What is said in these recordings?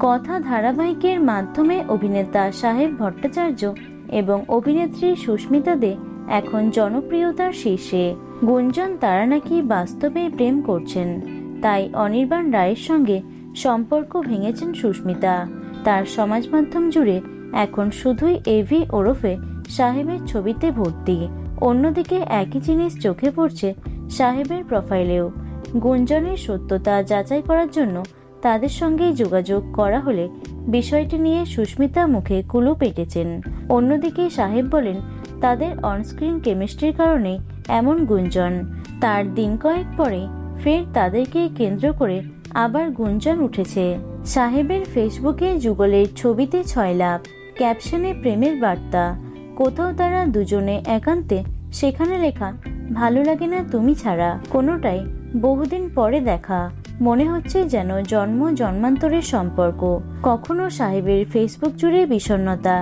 কথা ধারাবাহিকের মাধ্যমে অভিনেতা সাহেব ভট্টাচার্য এবং অভিনেত্রী সুস্মিতা দে এখন জনপ্রিয়তার শীর্ষে। গুঞ্জন তারা নাকি বাস্তবে প্রেম করছেন, তাই অনির্বাণ রায়ের সঙ্গে সম্পর্ক ভেঙেছেন সুস্মিতা। তার সমাজ মাধ্যম জুড়ে এখন শুধুই এভি ওরফে সাহেবের ছবিতে ভর্তি। অন্যদিকে একই জিনিস চোখে পড়ছে সাহেবের প্রোফাইলেও। গুঞ্জনের সত্যতা যাচাই করার জন্য তাদের সঙ্গে যোগাযোগ করা হলে বিষয়টি নিয়ে সুস্মিতা মুখে কুলু পেটেছেন। অন্যদিকে সাহেব বলেন, তাদের অনস্ক্রিন কেমিস্ট্রির কারণে এমন গুঞ্জন। তার দিন কয়েক পরে ফের তাদেরকে কেন্দ্র করে আবার গুঞ্জন উঠেছে। সাহেবের ফেসবুকে যুগলের ছবিতে ছয় লাভ ক্যাপশনে প্রেমের বার্তা, কোথাও তারা দুজনে একান্তে, সেখানে লেখা, ভালো লাগে না তুমি ছাড়া, কোনোটাই বহুদিন পরে দেখা। মনে হচ্ছে যেন জন্ম, জন্মান্তরের সম্পর্ক। কখনো সাহেবের ফেসবুক জুড়ে বিষণ্ণতা।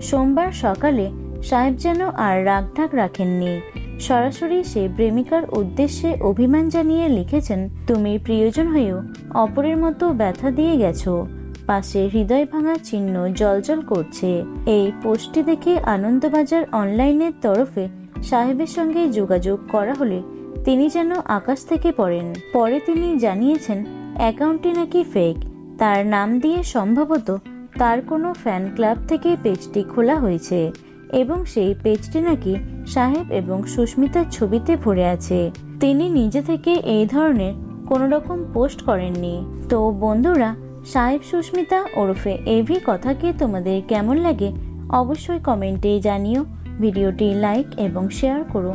সোমবার সকালে সাহেব যেন আর রাগঢাক রাখেননি। সরাসরি সে প্রেমিকার উদ্দেশ্যে অভিমান জানিয়ে লিখেছেন, তুমি প্রিয়জন হয়েও অপরের মতো ব্যথা দিয়ে গেছো। পাশে হৃদয় ভাঙা চিহ্ন জলজল করছে। এই পোস্টটি দেখে আনন্দবাজার অনলাইনের তরফে সাহেবের সঙ্গে যোগাযোগ করা হলে তিনি যেন আকাশ থেকে পড়েন। পরে তিনি জানিয়েছেন, অ্যাকাউন্টটি নাকি ফেক। তার নাম দিয়ে সম্ভবত তার কোনো ফ্যান ক্লাব থেকে পেজটি খোলা হয়েছে এবং সেই পেজটি নাকি সাহেব এবং সুস্মিতার ছবিতে ভরে আছে। তিনি নিজে থেকে এই ধরনের কোনো রকম পোস্ট করেননি। তো বন্ধুরা, সাহেব সুস্মিতা ওরফে এভি কথাকে তোমাদের কেমন লাগে অবশ্যই কমেন্টে জানিও। ভিডিওটি লাইক এবং শেয়ার করো।